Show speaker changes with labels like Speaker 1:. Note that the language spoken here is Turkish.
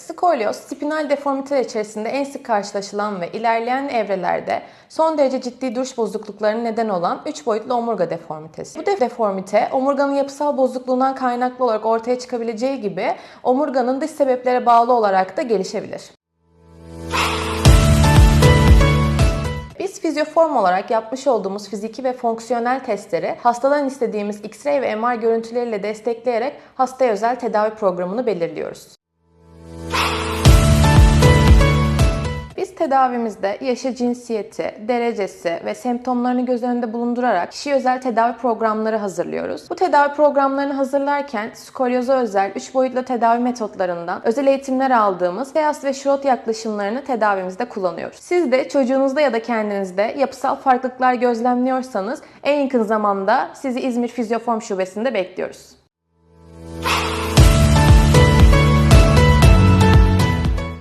Speaker 1: Skolyoz, spinal deformiteler içerisinde en sık karşılaşılan ve ilerleyen evrelerde son derece ciddi duruş bozukluklarına neden olan 3 boyutlu omurga deformitesi. Bu deformite omurganın yapısal bozukluğundan kaynaklı olarak ortaya çıkabileceği gibi omurganın dış sebeplere bağlı olarak da gelişebilir. Biz fizyoform olarak yapmış olduğumuz fiziki ve fonksiyonel testleri hastadan istediğimiz X-ray ve MR görüntüleriyle destekleyerek hastaya özel tedavi programını belirliyoruz. Tedavimizde yaşı, cinsiyeti, derecesi ve semptomlarını göz önünde bulundurarak kişiye özel tedavi programları hazırlıyoruz. Bu tedavi programlarını hazırlarken skolyoza özel 3 boyutlu tedavi metotlarından özel eğitimler aldığımız Seas ve Schrott yaklaşımlarını tedavimizde kullanıyoruz. Siz de çocuğunuzda ya da kendinizde yapısal farklılıklar gözlemliyorsanız en yakın zamanda sizi İzmir Fizyoform Şubesi'nde bekliyoruz.